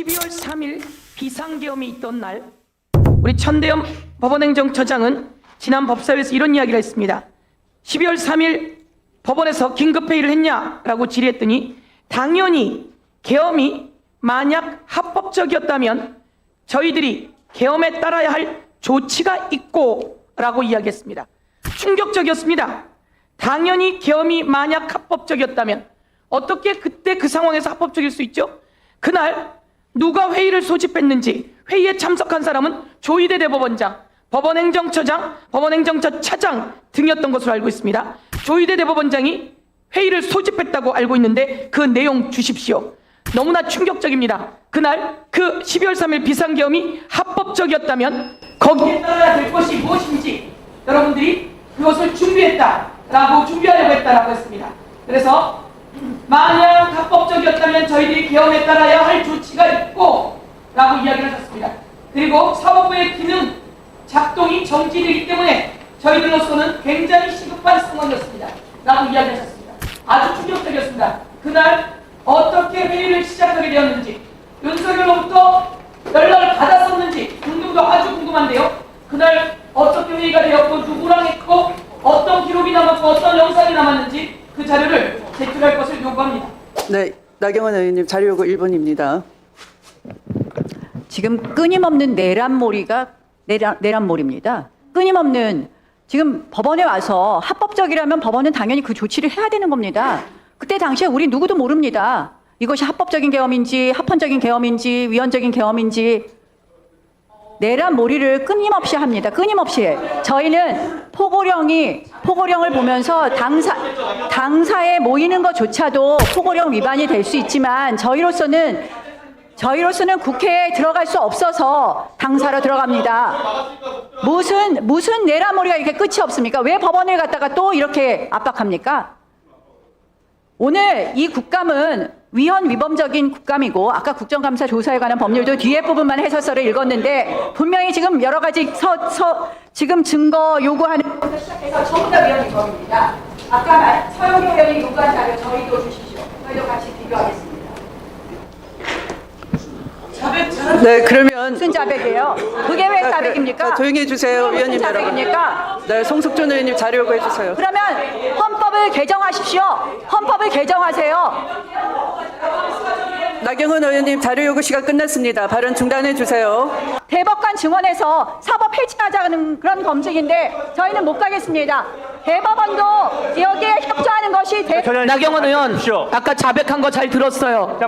12월 3일 비상계엄이 있던 날 우리 천대엽 법원행정처장은 지난 법사위에서 이런 이야기를 했습니다. 12월 3일 법원에서 긴급회의를 했냐라고 질의했더니 당연히 계엄이 만약 합법적이었다면 저희들이 계엄에 따라야 할 조치가 있고 라고 이야기했습니다. 충격적이었습니다. 당연히 계엄이 만약 합법적이었다면 어떻게 그때 그 상황에서 합법적일 수 있죠? 그날 누가 회의를 소집했는지 회의에 참석한 사람은 조희대 대법원장, 법원행정처장, 법원행정처 차장 등이었던 것으로 알고 있습니다. 조희대 대법원장이 회의를 소집했다고 알고 있는데 그 내용 주십시오. 너무나 충격적입니다. 그날 그 12월 3일 비상계엄이 합법적이었다면 거기에 따라야 될 것이 무엇인지 여러분들이 그것을 준비했다라고 준비하려고 했다라고 했습니다. 그래서 만약 합법적이었다면 저희들이 계엄에 따라야 할 조치가 있고 라고 이야기를 하셨습니다. 그리고 사법부의 기능 작동이 정지되기 때문에 저희들로서는 굉장히 시급한 상황이었습니다. 라고 이야기하셨습니다. 아주 충격적이었습니다. 그날 어떻게 회의를 시작하게 되었는지 윤석열로부터 연락을 받았었는지 등등도 아주 궁금한데요. 그날 어떻게 회의가 되었고 누구랑 했고 어떤 기록이 남았고 어떤 영상이 남았는지 그 자료를 제출할 것을 요구합니다. 네, 나경원 의원님 자료 요구 1분입니다. 지금 끊임없는 내란몰이가 내란, 내란몰입니다. 끊임없는 지금 법원에 와서 합법적이라면 법원은 당연히 그 조치를 해야 되는 겁니다. 그때 당시에 우리 누구도 모릅니다. 이것이 합법적인 계엄인지 합헌적인 계엄인지 위헌적인 계엄인지 내란 몰이를 끊임없이 합니다. 끊임없이 저희는 포고령이 포고령을 보면서 당사 당사에 모이는 것조차도 포고령 위반이 될 수 있지만 저희로서는 저희로서는 국회에 들어갈 수 없어서 당사로 들어갑니다. 무슨 무슨 내란몰이가 이렇게 끝이 없습니까? 왜 법원을 갖다가 또 이렇게 압박합니까? 오늘 이 국감은 위헌 위법적인 국감이고 아까 국정감사 조사에 관한 법률도 뒤에 부분만 해설서를 읽었는데 분명히 지금 여러 가지 서, 서 지금 증거 요구하는 것부터 시작해서 전부 다 위헌 위법입니다. 아까 말- 서영교 의원이 요구한 자료 저희도 주십시오. 저희도 같이 비교하겠습니다. 네, 그러면 무슨 자백이에요? 그게 왜 아, 자백입니까? 아, 조용히 해주세요, 여러분. 자백입니까? 네, 송석준 의원님 자료 요구해 주세요. 그러면 헌법을 개정하십시오. 헌법을 개정하세요. 나경원 의원님 자료 요구 시간 끝났습니다. 발언 중단해 주세요. 대법관 증원해서 사법 해체하자는 그런 검증인데 저희는 못 가겠습니다. 대법원도 여기에 협조하는 것이 대... 나경원 의원 아까 자백한 거 잘 들었어요.